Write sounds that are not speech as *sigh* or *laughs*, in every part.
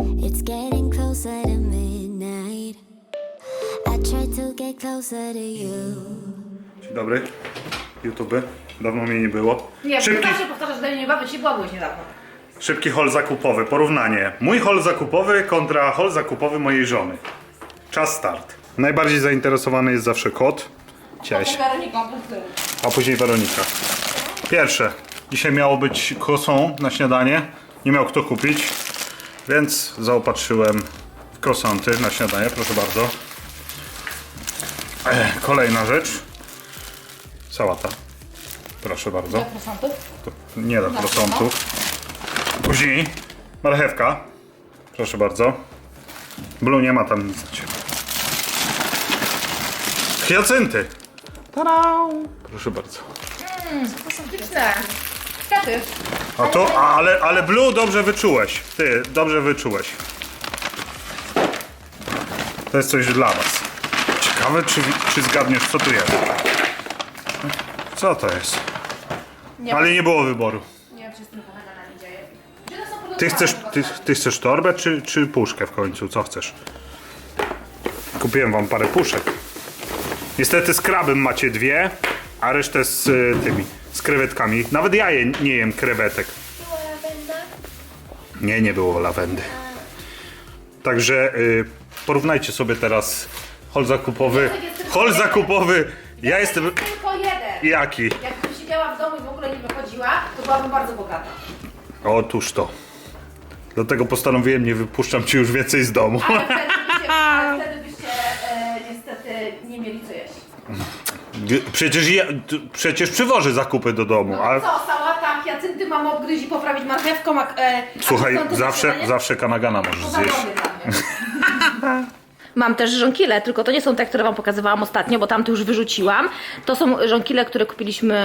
It's getting closer to midnight. I try to get closer to you. Dzień dobry, YouTube. Dawno mnie nie było. Nie, ty Szybki, zawsze powtarzasz, że nie bawić się, była byłeś niedawno. szybki hol zakupowy. Porównanie. Mój hol zakupowy kontra hol zakupowy mojej żony. Czas start. Najbardziej zainteresowany jest zawsze kot. Cześć. Weroniką, punkty. A później Weronika. Pierwsze. Dzisiaj miało być croissant na śniadanie. Nie miał kto kupić. Więc zaopatrzyłem w croissanty na śniadanie. Proszę bardzo. Ech, kolejna rzecz. Sałata. Proszę bardzo. Krosantów? To nie da croissantów. Później marchewka. Proszę bardzo. Blue nie ma tam nic. dla ciebie. Hiacynty. Tada! Proszę bardzo. Fantastyczne. Kwiaty. A to, a, ale, ale Blue dobrze wyczułeś. Ty, dobrze wyczułeś. To jest coś dla was. Ciekawe, czy, czy zgadniesz, co tu jest. Co to jest? Nie, Ale nie było wyboru. nie wiem, czy z tym kanałami dzieje. Gdzie to są Ty chcesz, ty, ty chcesz torbę, czy, czy puszkę w końcu? Co chcesz? Kupiłem wam parę puszek. Niestety z krabem macie dwie, a resztę z y, tymi, z krewetkami. Nawet ja je, nie jem krewetek. Nie, nie było lawendy. Także y, porównajcie sobie teraz hol zakupowy. Hol zakupowy. Ja jestem. Tylko jeden. Jaki? Jakbym siedziała w domu i w ogóle nie wychodziła, to byłabym bardzo bogata. Otóż to. Dlatego postanowiłem, nie wypuszczam ci już więcej z domu. Ale wtedy byście, ale *laughs* wtedy byście e, niestety nie mieli co jeść. Przecież, przecież przywożę zakupy do domu. No A, co, sałata, hiacynty mam obgryźć i poprawić marchewką, a... E, słuchaj, zawsze, zawsze kanagana możesz zjeść. *laughs* Mam też żonkile, tylko to nie są te, które Wam pokazywałam ostatnio, bo tamte już wyrzuciłam. To są żonkile, które kupiliśmy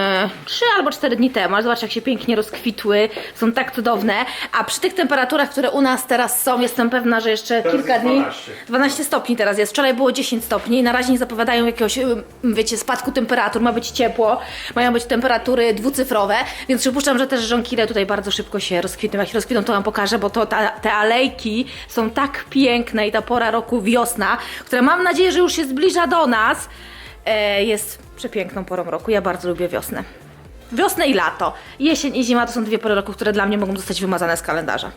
3 albo 4 dni temu. Ale Zobacz, jak się pięknie rozkwitły, są tak cudowne. A przy tych temperaturach, które u nas teraz są, jestem pewna, że jeszcze Teraz kilka dni. 12. 12 stopni teraz jest. Wczoraj było 10 stopni. Na razie nie zapowiadają jakiegoś, wiecie, spadku temperatur. Ma być ciepło, mają być temperatury dwucyfrowe, więc przypuszczam, że też żonkile tutaj bardzo szybko się rozkwitną. Jak się rozkwitną, to Wam pokażę, bo to ta, te alejki są tak piękne i ta pora roku wiosna, która mam nadzieję, że już się zbliża do nas, e, jest przepiękną porą roku. Ja bardzo lubię wiosnę. Wiosnę i lato. Jesień i zima to są dwie pory roku, które dla mnie mogą zostać wymazane z kalendarza.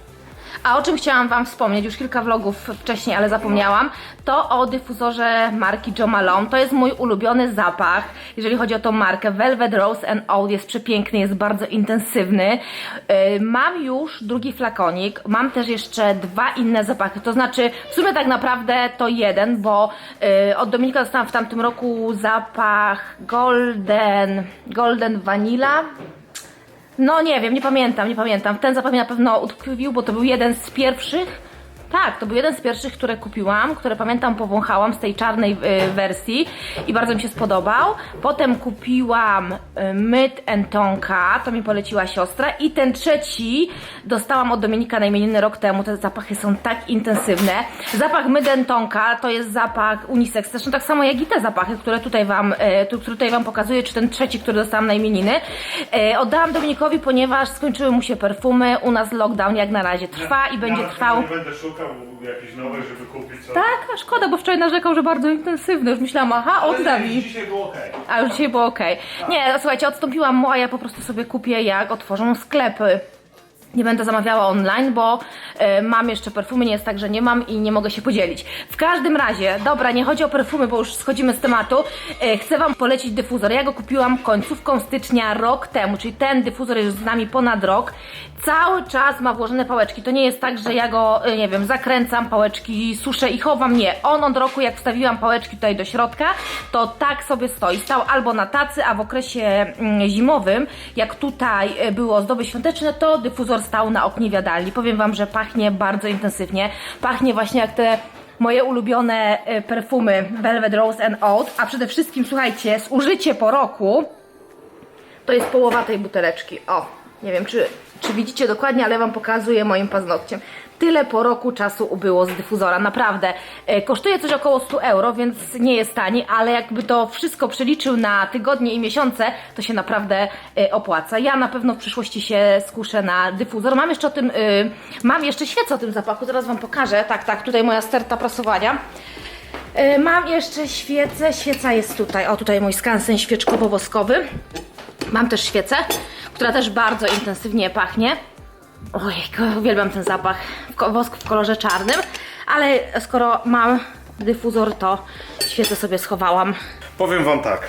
A o czym chciałam Wam wspomnieć, już kilka vlogów wcześniej, ale zapomniałam, to o dyfuzorze marki Jo Malone. To jest mój ulubiony zapach, jeżeli chodzi o tą markę. Velvet Rose and Oud jest przepiękny, jest bardzo intensywny. Yy, Mam już drugi flakonik, mam też jeszcze dwa inne zapachy, to znaczy w sumie tak naprawdę to jeden, bo yy, od Dominika dostałam w tamtym roku zapach Golden, Golden Vanilla. No nie wiem, nie pamiętam, nie pamiętam. Ten zapach na pewno utkwił, bo to był jeden z pierwszych. Tak, to był jeden z pierwszych, które kupiłam, które pamiętam powąchałam z tej czarnej y, wersji i bardzo mi się spodobał. Potem kupiłam y, Myt Tonka, to mi poleciła siostra i ten trzeci dostałam od Dominika na imieniny rok temu. Te zapachy są tak intensywne. Zapach Myt Tonka to jest zapach unisex, zresztą tak samo jak i te zapachy, które tutaj wam, y, tu- które tutaj wam pokazuję, czy ten trzeci, który dostałam na imieniny. Y, Oddałam Dominikowi, ponieważ skończyły mu się perfumy. U nas lockdown jak na razie trwa i będzie trwał. Nie szukał jakichś nowych, żeby kupić. Co? Tak, a szkoda, bo wczoraj narzekał, że bardzo intensywny. Już myślałam, aha, odda mi. Dzisiaj było ok. A już dzisiaj było ok. Nie, słuchajcie, odstąpiłam mu, a ja po prostu sobie kupię, jak otworzą sklepy. Nie będę zamawiała online, bo e, mam jeszcze perfumy, nie jest tak, że nie mam i nie mogę się podzielić. W każdym razie, dobra, nie chodzi o perfumy, bo już schodzimy z tematu. E, chcę Wam polecić dyfuzor. Ja go kupiłam końcówką stycznia rok temu, czyli ten dyfuzor jest z nami ponad rok. Cały czas ma włożone pałeczki. To nie jest tak, że ja go, e, nie wiem, zakręcam, pałeczki suszę i chowam. Nie. On od roku, jak wstawiłam pałeczki tutaj do środka, to tak sobie stoi. Stał albo na tacy, a w okresie mm, zimowym, jak tutaj było ozdoby świąteczne, to dyfuzor stał na oknie w jadalni. Powiem Wam, że pachnie bardzo intensywnie. Pachnie właśnie jak te moje ulubione e, perfumy Velvet Rose and Oud, a przede wszystkim, słuchajcie, zużycie po roku to jest połowa tej buteleczki. O, nie wiem, czy, czy widzicie dokładnie, ale Wam pokazuję moim paznokciem. Tyle po roku czasu ubyło z dyfuzora, naprawdę. E, Kosztuje coś około 100 euro, więc nie jest tani, ale jakby to wszystko przeliczył na tygodnie i miesiące, to się naprawdę e, opłaca. Ja na pewno w przyszłości się skuszę na dyfuzor. Mam jeszcze o tym, e, mam jeszcze świecę o tym zapachu, zaraz Wam pokażę. Tak, tak, tutaj moja sterta prasowania. Mam jeszcze świecę, świeca jest tutaj, o tutaj mój skansen świeczkowo-woskowy. Mam też świecę, która też bardzo intensywnie pachnie. Ojej, uwielbiam ten zapach. Wosk w kolorze czarnym, ale skoro mam dyfuzor, to świecę sobie schowałam. Powiem wam tak.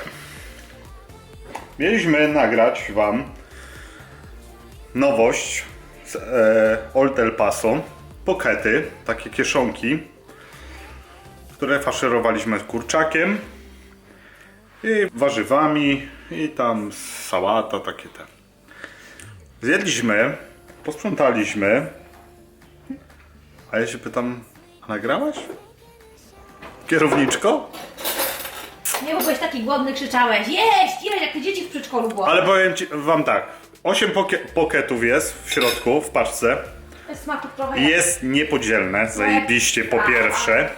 Mieliśmy nagrać wam nowość z e, Old El Paso. Pokety, takie kieszonki, które faszerowaliśmy kurczakiem i warzywami i tam sałata, takie te. Zjedliśmy, posprzątaliśmy, a ja się pytam, a nagrałaś? Kierowniczko? Nie byłeś taki głodny, krzyczałeś, jeść, jeść, jak te dzieci w przedszkolu było. Ale powiem ci, wam tak. 8 pokie- poketów jest w środku, w paczce. Smaku trochę Jest niepodzielne, zajebiście po pierwsze.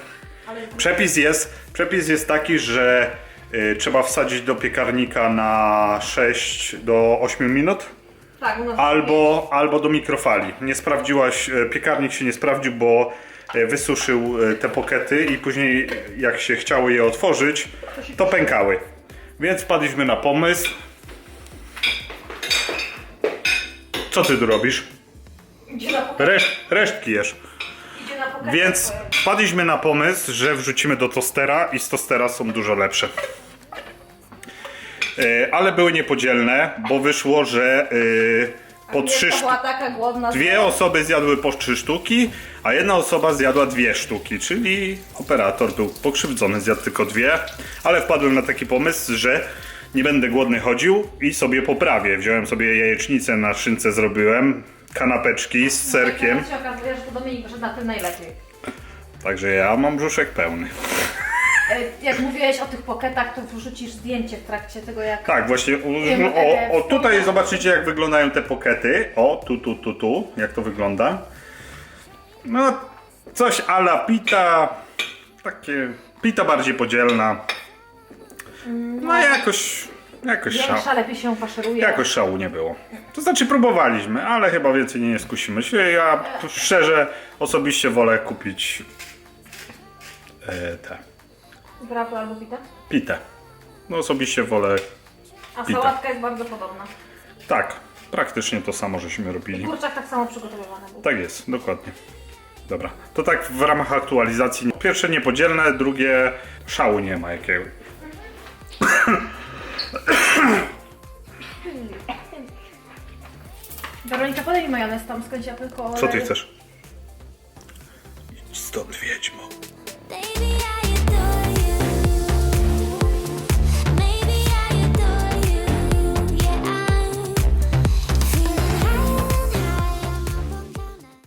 Przepis jest, przepis jest taki, że y, trzeba wsadzić do piekarnika na 6 do 8 minut. Tak, u nas Albo, albo do mikrofali. Nie sprawdziłaś, e, piekarnik się nie sprawdził, bo e, wysuszył e, te pokety i później jak się chciało je otworzyć, to pękały. Więc wpadliśmy na pomysł. Co ty tu robisz? idzie na Reszt, resztki jesz. idzie na Więc wpadliśmy na pomysł, że wrzucimy do tostera i z tostera są dużo lepsze. E, Ale były niepodzielne, bo wyszło, że e, po trzy sztuki. Dwie osoby zjadły po trzy sztuki, a jedna osoba zjadła dwie sztuki, czyli operator był pokrzywdzony, zjadł tylko dwie, ale wpadłem na taki pomysł, że nie będę głodny chodził i sobie poprawię. Wziąłem sobie jajecznicę na szynce zrobiłem, kanapeczki z serkiem, Teraz się okazuje, że to Dominik wyszedł na tym najlepiej. także ja mam brzuszek pełny. E, Jak mówiłeś o tych poketach, to wrzucisz zdjęcie w trakcie tego, jak Tak, właśnie. Wiem, O, e, o tutaj zobaczycie jak wyglądają te pokety. O, tu, tu, tu, tu, jak to wygląda. No, coś ala pita. Takie. Pita bardziej podzielna. No jakoś. Jakoś szał, większa lepiej się faszeruje. jakoś szału nie było. To znaczy próbowaliśmy, ale chyba więcej nie skusimy się. Ja szczerze osobiście wolę kupić e, te Brawo albo bita. pitę. No osobiście wolę. A Pita. sałatka jest bardzo podobna. Tak, praktycznie to samo żeśmy robili. Kurczak tak samo przygotowywany był. Tak jest, dokładnie. Dobra, to tak w ramach aktualizacji. Pierwsze niepodzielne, drugie szału nie ma jakiego. *coughs* Weronika, podaj mi majonez tam, skąd ja tylko... Co ty chcesz? Idź stąd wiedźmo. Baby,